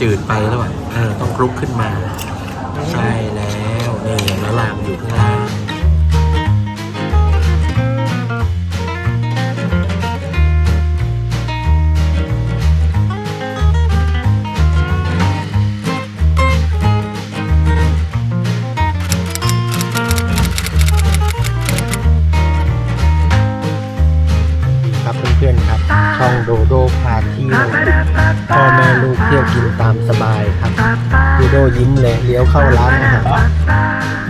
จืดไปแล้วอะเออต้องคลุกขึ้นมา ใช่แล้วนี่แล้วลามอยู่ข้างล่าง แม่ลูกเที่ยวกินตามสบายครับโดโดยิ้มเลยเลี้ยวเข้าร้านอาหาร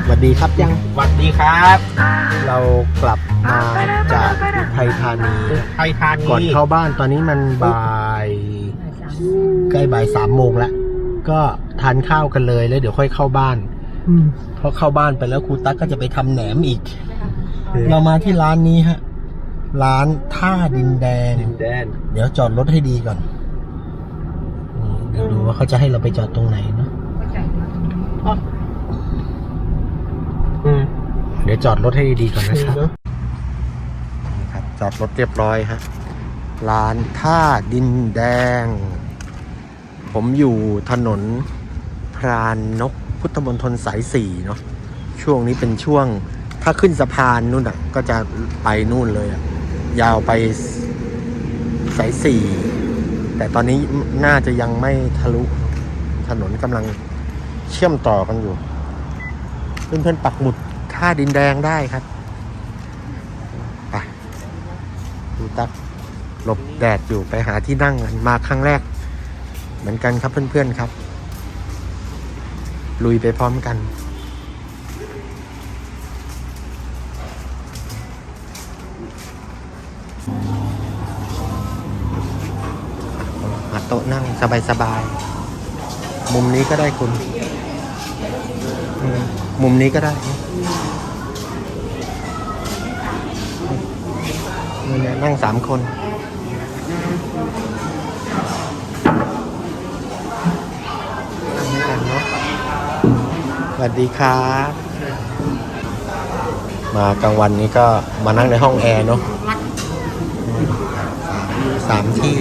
สวัสดีครับยังสวัสดีครับ เรากลับมาจากไทยธานีไทยธานีก่อนเข้าบ้านตอนนี้มันบ่ายใกล้บ่ายสามโมงแล้วก็ทานข้าวกันเลยแล้วเดี๋ยวค่อยเข้าบ้านเพราะเข้าบ้านไปแล้วครูตั๊กก็จะไปทำแหนมอีก เรามาที่ร้านนี้ฮะ ร้านท่าดินแดงดินแดนเดี๋ยวจอดรถให้ดีก่อนนี่ เดี๋ยวดูว่าเขาจะให้เราไปจอดตรงไหนเนาะอืมเดี๋ยวจอดรถให้ดีๆก่อนนะครับนี่ครับ จอดรถเรียบร้อยฮะร้านท่าดินแดง ผมอยู่ถนนพรานนกพุทธมณฑลสายสี่เนาะช่วงนี้เป็นช่วงถ้าขึ้นสะพานนู่นอะ ก็จะไปนู่นเลยอะ ยาวไปสายสี่ แต่ตอนนี้น่าจะยังไม่ทะลุถนนกำลังเชื่อมต่อกันอยู่ เพื่อนๆปักหมุดท่าดินแดงได้ครับไปดูตักหลบแดดอยู่ไปหาที่นั่งกันมาครั้งแรก เหมือนกันครับเพื่อนๆครับ ลุยไปพร้อมกัน สบายๆ มุมนี้ก็ได้คุณมมุมนี้ก็ได้นี่นนั่งสามคนนั่งกันเนาะสวัสดีครับ มากลางวันนี้ก็มานั่งในห้องแอร์เนาะ สามที่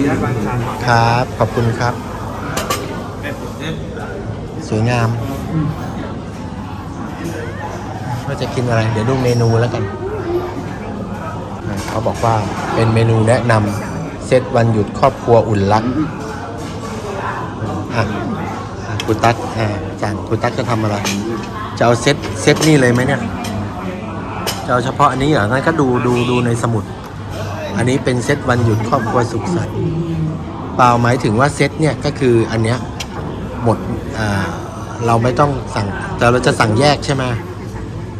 ครับ ขอบคุณครับ สวยงาม ว่าจะกินอะไร เดี๋ยวดูเมนูแล้วกัน เขาบอกว่าเป็นเมนูแนะนำเซตวันหยุดครอบครัวอุ่นรักอะคุณตั๊กอ่าจานคุณตั๊กจะทำอะไร จะเอาเซตเซตนี่เลยไหมเนี่ย จะเอาเฉพาะอันนี้เหรองั้นก็ดูดูดูในสมุด อันนี้เป็นเซตวันหยุดครอบครัวสุขสันต์เปล่าหมายถึงว่าเซตเนี่ยก็คืออันเนี้ยหมดอ่าเราไม่ต้องสั่ง แต่เราจะสั่งแยกใช่ไหม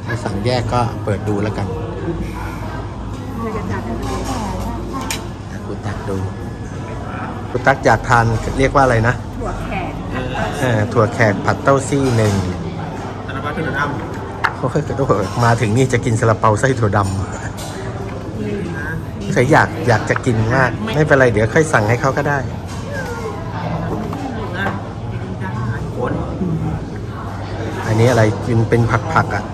ถ้าสั่งแยกก็เปิดดูแล้วกันอะคุณตักดูคุณตักอยากทานเรียกว่าอะไรนะ ถั่วแขกเออถั่วแขกผัดเต้าซี่หนึ่งธนวัฒน์ถนนอ้ำโอ้ยโอ้ยมาถึงนี่จะกินซาลาเปาไส้ถั่วดำ ใครอยากอยากจะกินมาก ไม่เป็นไรเดี๋ยวค่อยสั่งให้เขาก็ได้ อันนี้อะไรกินเป็นผักๆอะ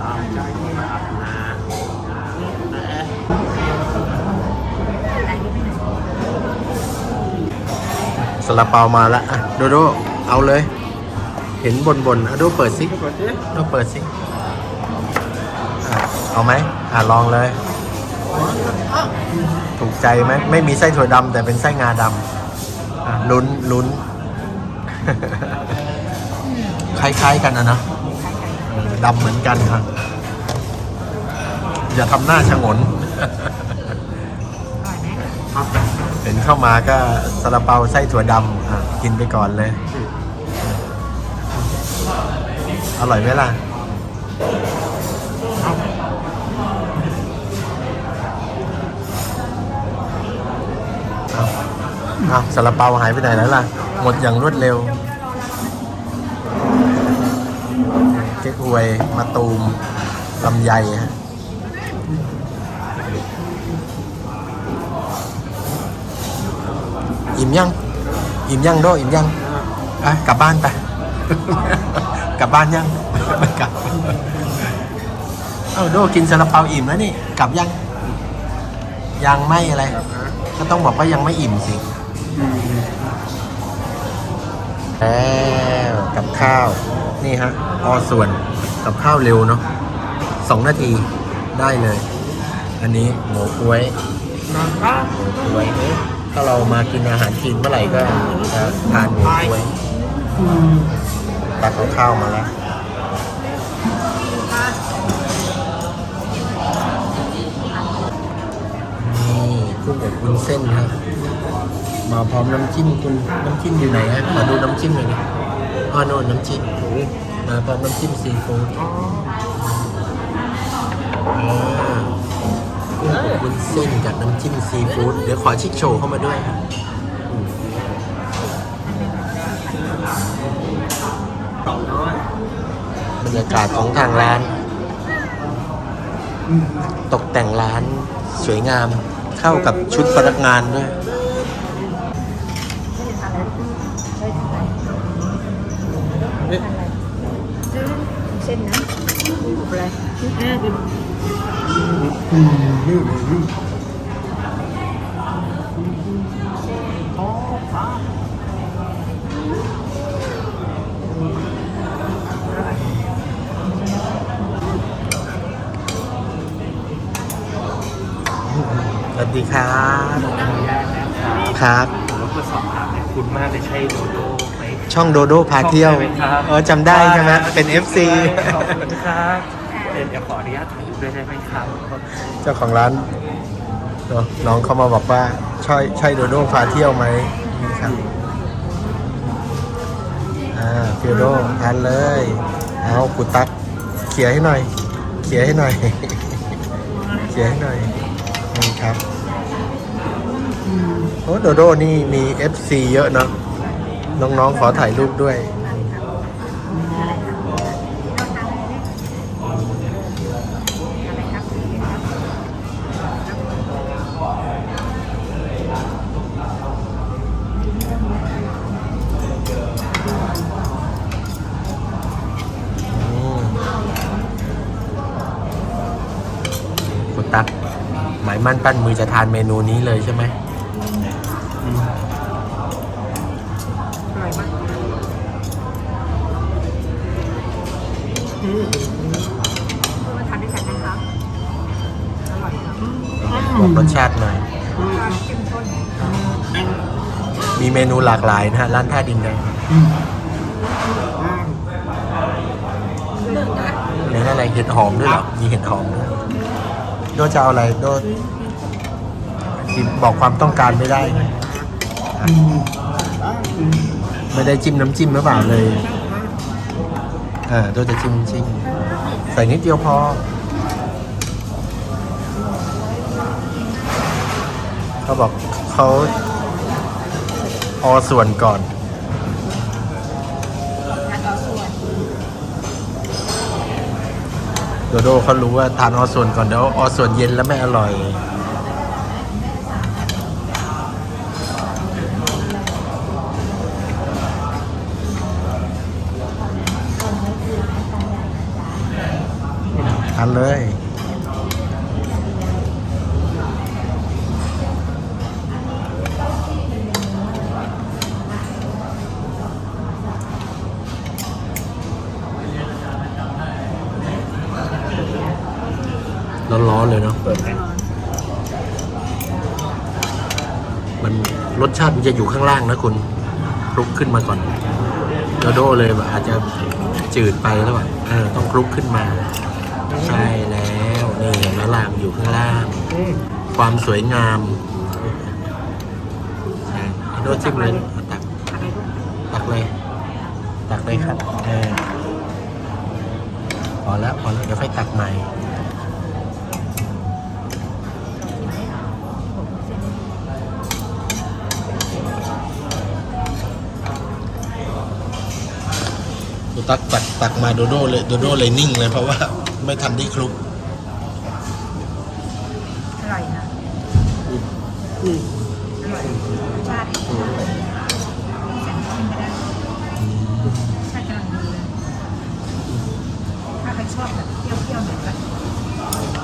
สลาเปามาแล้วอะโดโดเอาเลย เห็นบนบนๆอะโดเปิดสิโดเปิดสิอะเอาไหมอะลองเลย ถูกใจไหมไม่มีไส้ถั่วดำแต่เป็นไส้งาดำอะลุ้นลุ้นคล้ายๆกันนะเนอะเออดำเหมือนกันครับอย่าทำหน้าชะงนเห็นเข้ามาก็ซาลาเปาไส้ถั่วดำอะกินไปก่อนเลย อร่อยไหมล่ะ อาซาลาเปาหายไปไหนแล้วล่ะ หมดอย่างรวดเร็ว เก๊กฮวยมาตูมลำไยฮะอิ่มยัง อิ่มยังโดอิ่มยังอะกลับบ้านไป กลับบ้านยังไม่กลับ เอ้าโดกินซาลาเปาอิ่มแล้วนี่ กลับยัง ยังไม่อะไร ก็ต้องบอกว่ายังไม่อิ่มสิ แล้วกับข้าวนี่ฮะออส่วนกับข้าวเร็วเนาะสองนาทีได้เลย อันนี้หมูกล้วยนอนบ้าหมูกล้วยเอ๊ะถ้าเรามากินอาหารจีนเมื่อไหร่ก็จะทานหมูกล้วยตักเอาข้าวมาแล้วนี่กุ้งอบวุ้นเส้นครับ มาพร้อมน้ำจิ้มคุณน้ำจิ้มอยู่ไหนฮะขอดูน้ำจิ้มหน่อยดิอ๋อโน่นน้ำจิ้มมาพร้อมน้ำจิ้มซีฟู้ดอ่ากุ้งอบวุ้นเส้นกับน้ำจิ้มซีฟู้ดเดี๋ยวขอชิคโชว์เข้ามาด้วยครับอืมสองน้อยบรรยากาศของทางร้าน ตกแต่งร้านสวยงามเข้ากับชุดพนักงานด้วย เส้นนะอะไร สวัสดีครับขออนุญาตนะครับครับผมรบกวนสอบถามเนี่ยคุณมากเลยใช่โดโด้ไหมช่องโดโดพาเที่ยวช่องใช่ไหมครับเออจำได้ใช่ไหมเป็น FC ขอบคุณครับ เดี๋ยวขออนุญาตถ่ายรูปด้วยได้ไหมครับเจ้าของร้านเนอะน้องเขามาบอกว่าใช่ใช่โดโดพาเที่ยวไหมนี่ครับอ่าฟิโดทานเลยเอากุตักเขี่ยให้หน่อย เขี่ยให้หน่อย เขี่ยให้หน่อยนี่ครับโอ้โดโดนี่มี FC เยอะเนาะน้องๆขอถ่ายรูปด้วย มั่นปั้นมือจะทานเมนูนี้เลยใช่ไหมอร่อยมากมาทานด้วยกันนะคะอร่อยค่ะบอกรสชาติหน่อย ความเข้มข้นมีเมนูหลากหลายนะฮะร้านท่าดินแดงเนื้ออะไรเห็ดหอมด้วยเหรอมีเห็ดหอมด้วยโดจะเอาอะไรโด ที่บอกความต้องการไม่ได้ไงอะไม่ได้จิ้มน้ำจิ้มหรือเปล่าเลยอ่าโดจะจิ้มจิ้มใส่นิดเดียวพอ เขาบอกเขาออส่วนก่อนทานต่อส่วนโดโดเขารู้ว่าทานออส่วนก่อนเดี๋ยวออส่วนเย็นแล้วไม่อร่อย ทานเลย ร้อนๆเลยเนาะเปิดไหมมันรสชาติมันจะอยู่ข้างล่างนะคุณคลุกขึ้นมาก่อนโดโดเลยแบบอาจจะจืดไปแล้วแบบเออต้องคลุกขึ้นมา ใช่แล้วนี่เห็นแล้วล่างอยู่ข้างล่าง อืมความสวยงามใช่โดดจิ้มเลยเอาตักอะไรก็ตักเลย ตักเลยครับเออพอแล้วพอแล้วเดี๋ยวค่อยตักใหม่ดูตักตักตักมาโดโดเลยโดโดเลยนิ่งเลยเพราะว่า ไม่ทันได้คลุกอร่อยนะอืมอร่อยรสชาติแสนชิมไม่ได้ชาติกำลังดีเลยถ้าใครชอบแบบเปรี้ยวๆหน่อยก็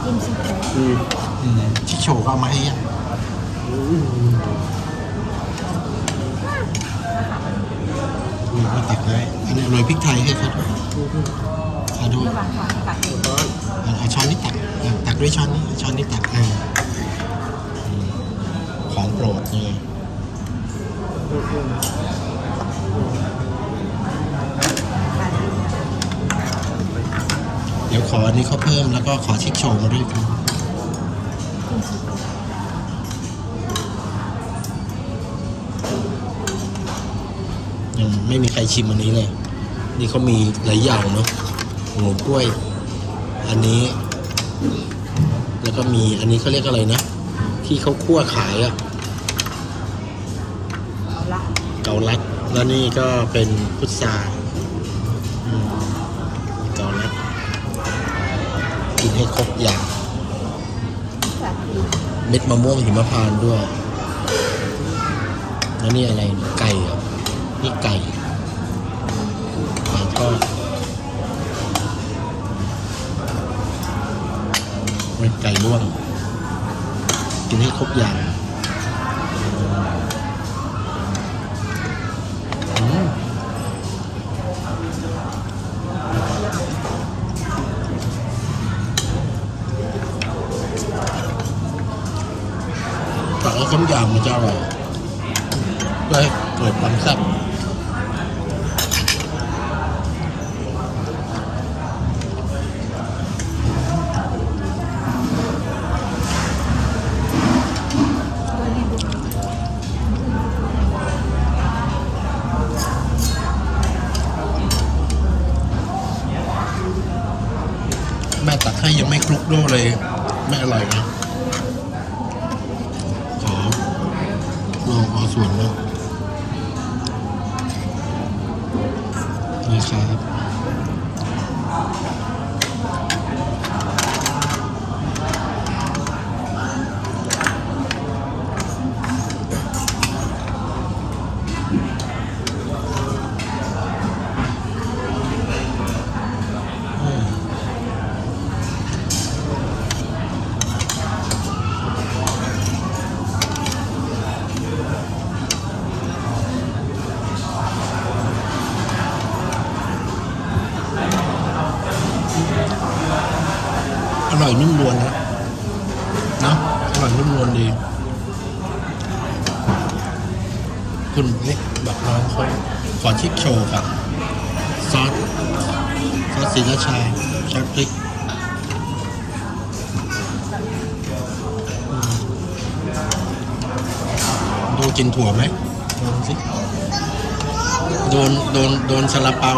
จิ้มซีฟู้ดอืมอืมชิโชก็เอามาให้ยังอืมออืมมาตักได้อันนี้โรยพริกไทยให้เขาด้วยเอาด้วยระหว่างขวางตัดเอง เอาช้อนนี้ตักอะตักด้วยช้อนนี้ช้อนนี้ตักอ่าอืมของโปรดเลยเดี๋ยวขออันนี้เขาเพิ่มแล้วก็ขอชิคโชว์มาด้วยกันยังไม่มีใครชิมอันนี้เลย นี่เขามีหลายอย่างเนาะหมูกล้วย อันนี้ แล้วก็มีอันนี้เขาเรียกอะไรนะ ที่เขาคั่วขายอะเอาละเกาลัด แล้วนี่ก็เป็นพุทราอืมเกาลัด กินให้ครบอย่างตัดเองเม็ดมะม่วงหิมพานต์ด้วย แล้วนี่อะไรเนี่ยไก่เหรอนี่ไก่ไก่ทอด่วง กินให้ครบอย่าง ลองเอาส่วนนะนี่ครับ นุ่มนวลดีคุณนี่บอกน้องเขาขอชิคโชว์กับซอสซอสสีราชาซอสพริกดูกินถั่วไหมลองสิโดนโดนโดนซาลาเปา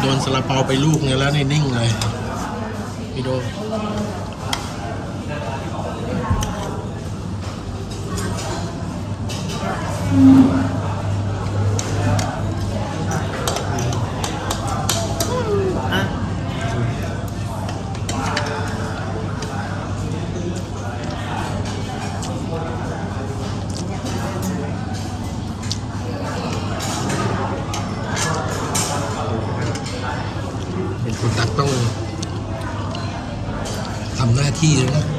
โดนซาลาเปาไปลูกนึงแล้วนี่นิ่งเลยพี่โด อะ เป็นคนตักต้องทำหน้าที่แล้วนะ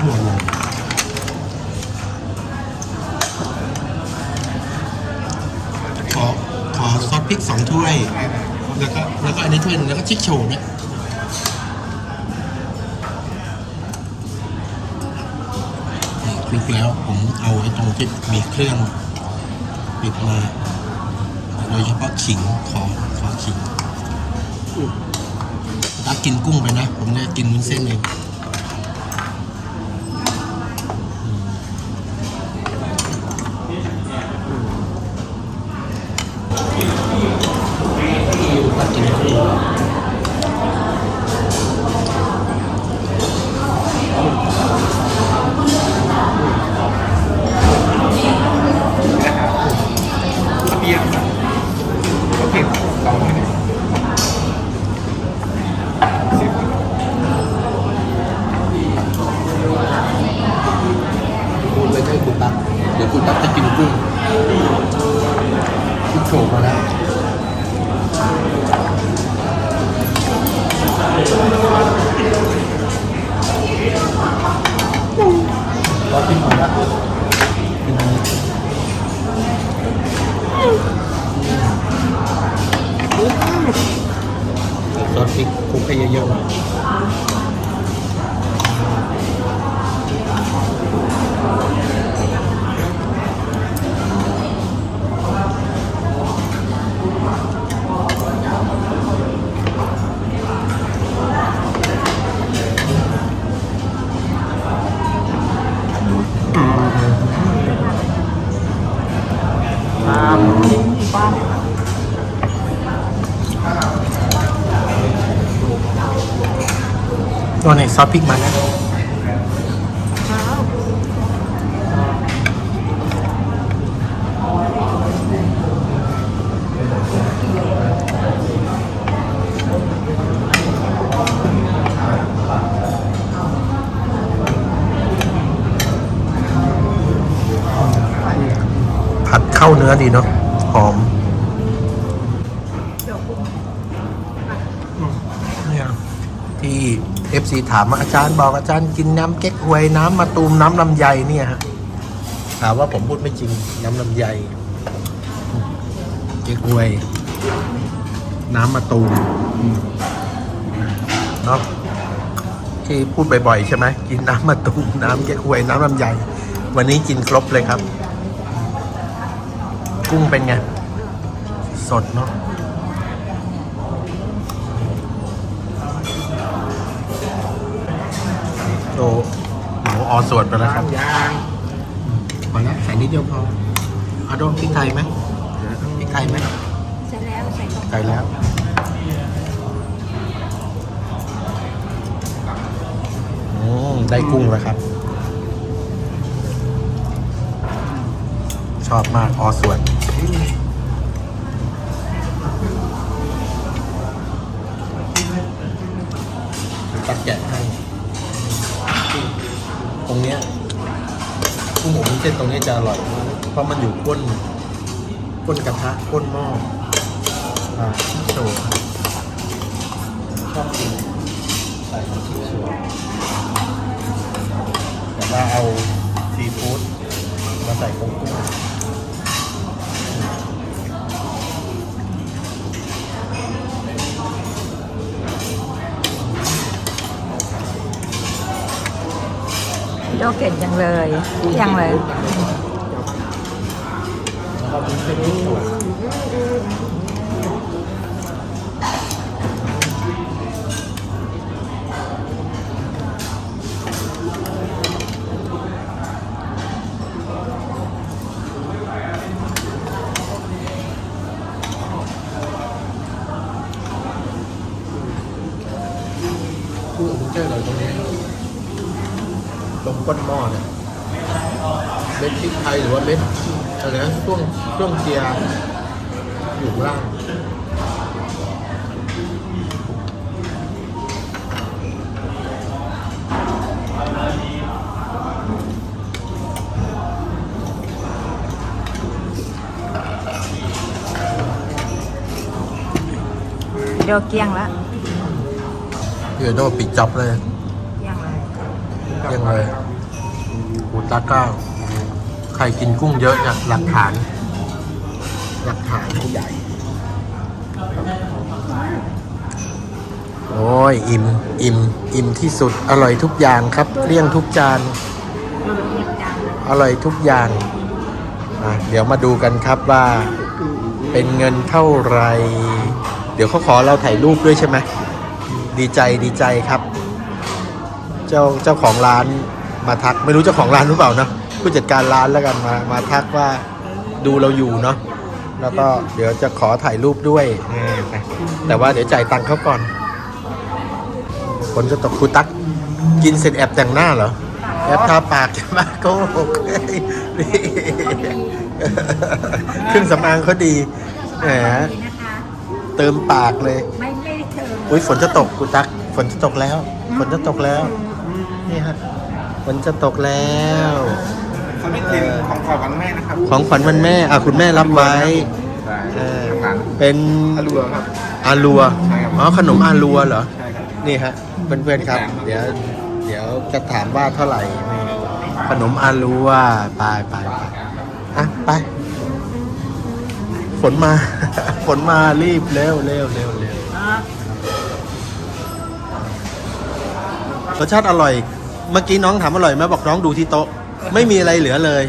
ทั่วโลกขอขอซอสพริกสองถ้วย แล้วก็แล้วก็อันนี้ถ้วยนึงแล้วก็ชิคโชว์ด้วยคลุกแล้วผมเอาไอ้ตรงที่มีเครื่องปิดมาโดยเฉพาะขิงขอขอขิงรับกินกุ้งไปนะ ผมเนี่ยกินมุ้นเส้นเอง เข้าเนื้อดีเนาะหอมเดี๋ยวปรุงเนี่ยที่ FC ถามมาอาจารย์บอกอาจารย์กินน้ำเก๊กฮวยน้ำมะตูมน้ำลำไยเนี่ยฮะถามว่าผมพูดไม่จริงน้ำลำไยเก๊กฮวย น้ำมะตูมเนาะที่พูดบ่อยๆใช่ไหมกินน้ำมะตูมน้ำเก๊กฮวยน้ำลำไยวันนี้กินครบเลยครับ กุ้งเป็นไง สดเนาะโอ้หมูออส่วนไปแล้วครับยางพอแล้วใส่นิดเดียวพอเอาโดนพริกไทยไหมพริกไทยไหมเสร็จแล้วใส่ตรงใส่แล้วอืมได้กุ้งแล้วครับ ชอบมากออส่วน ตัดแกะให้ตรงเนี้ยกุ้งหมูเส้นตรงเนี้ยจะอร่อย เพราะมันอยู่ก้น ก้นกระทะก้นหม้ออ่าชิโชว์ครับชอบกินใส่ชิโชว์แต่ว่าเอาซีฟู้ดมาใส่กุ้งกุ้ง โยเก่งจังเลยยังเลยแล้วก็วุ้นเส้นชิโชว์กุ้งวุ้นเส้นเลยตรงนี้ ตรงก้นหม้อเนี่ยเม็ดพริกไทยหรือว่าเม็ดอะไรนะช่วงช่วงเจียอยู่ข้างล่างโยเกี้ยงแล้วเดี๋ยวโดนปิดจับเลยเกี้ยงเลย เที่ยงเลยหูตาก้าใครกินกุ้งเยอะเนี่ยหลักฐาน หลักฐานผู้ใหญ่ โอ้ย อิ่ม อิ่ม อิ่มที่สุด อร่อยทุกอย่างครับเลี่ยงทุกจาน อร่อยทุกอย่าง เดี๋ยวมาดูกันครับว่าเป็นเงินเท่าไร เดี๋ยวเขาขอเราถ่ายรูปด้วยใช่ไหม ดีใจดีใจครับ เจ้าเจ้าของร้านมาทักไม่รู้เจ้าของร้านหรือเปล่านะผู้จัดการร้านแล้วกันมามาทักว่าดูเราอยู่เนาะแล้วก็เดี๋ยวจะขอถ่ายรูปด้วยนี่นะแต่ว่าเดี๋ยวจ่ายตังค์เขาก่อนคนจะตกครูตักกินเสร็จแอบแต่งหน้าเหรอแอบทาปากใช่ไหมโกหกเฮ้ยนี่เครื่องสำอางเขาดีแหมนะคะเติมปากเลย ไม่ไม่ได้เชิญอุ้ยฝนจะตกกูตัก ฝนจะตกแล้ว ฝนจะตกแล้ว นี่ฮะฝนจะตกแล้ว เขาไม่กินของขวัญวันแม่นะครับของขวัญวันแม่อะคุณแม่รับไว้เออทางร้านเป็นอลัวครับ อาลัวใช่ครับ อ๋อขนมอาลัวเหรอ ใช่ครับ นี่ฮะเพื่อนๆครับ เดี๋ยวเดี๋ยวจะถามว่าเท่าไหร่นี่ขนมอาลัวไปไปไปอะไป ฝนมา ฝนมารีบเร็วเร็วเร็วเร็วรสชาติอร่อย เมื่อกี้น้องถามอร่อยไหมบอกน้องดูที่โต๊ะ ไม่มีอะไรเหลือเลย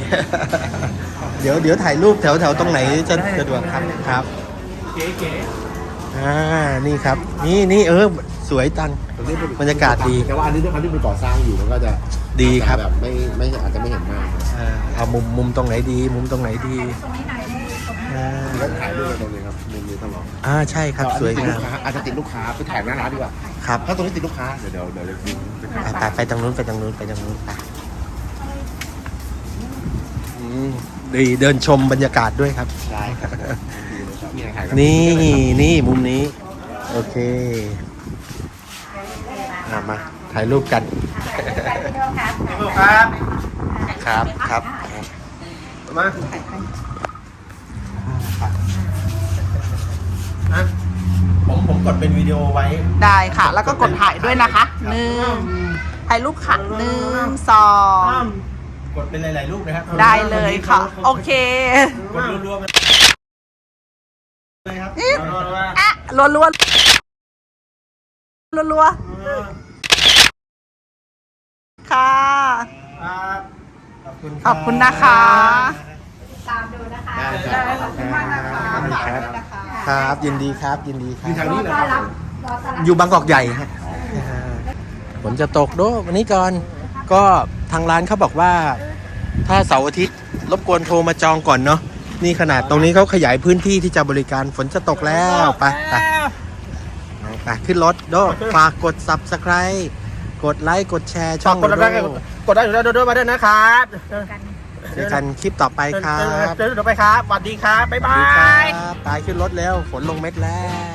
เดี๋ยวเดี๋ยวถ่ายรูปแถวแถวตรงไหนจะสะดวกครับครับเก๋อ่านี่ครับ นี่นี่เออสวยจังบรรยากาศดีแต่ว่าอันนี้ด้วยความที่เป็นก่อสร้างอยู่มันก็จะดีครับแบบไม่ไม่อาจจะไม่เห็นมากอ่าเอามุมมุมตรงไหนดี มุมตรงไหนดีตรงนี้หน่ อยได้ตรงนี้อ่าแล้วถ่ายรูปตรงนี้ครับมุมนี้ตลอดอ่าใช่ครับสวยงามอาจจะติดลูกค้าไปถ่ายหน้าร้านดีกว่าครับถ้าตรงนี้ติดลูกค้าเดี๋ยวเดี๋ยวเดี๋ยวเดี๋ยวดึงไปถ่ายไปไปไปตรงนู้นไปตรงนู้นไปตรงนู้นไปอืมดีเดินชมบรรยากาศด้วยครับได้ครับดีเลยครับมีอะไรถ่ายกันี่นี่มุมนี้ โอเคอะมาถ่ายรูปกันครับ ครับ ครับ มา อะ ผมผมกดเป็นวิดีโอไว้ ได้ค่ะ แล้วก็กดถ่ายด้วยนะคะหนึ่งถ่ายรูปค่ะหนึ่งสองกดเป็นหลายๆรูปนะครับได้เลยค่ะ โอเคกดรัวๆไปเลยครับอะรัวรัวรัวรัวๆค่ะครับขอบคุณขอบคุณนะคะ ตามดูนะคะได้ครับขอบคุณมากนะคะขอบ คุณครับฝากด้วยนะคะครับ ยินดีครับ ยินดีครัทางบนี้รอเลยต้อนครัรับบ รอต้อนรับ อยู่บางกอกใหญ่ฮะฝนจะตกโดวันนี้ก่อน ก็ทางร้านเขาบอกว่า ถ้าเสาร์อาทิตย์รบกวนโทรมาจองก่อนเนาะนี่ขนาดตรงนี้เขาขยายพื้นที่ที่จะบริการฝนจะตกแล้วไปไปไปขึ้นรถโดฝากกด subscribe กดไลค์กดแชร์ช่อง กดได้โดกดได้อยู่แล้วด้วยมาด้วยนะครับ กัน เจอกันคลิปต่อไปครับเจอกันไปครับสวัสดีครับบ๊ายสบาวัสดีครัยบไปขึ้นรถแล้วฝนลงเม็ดแล้ว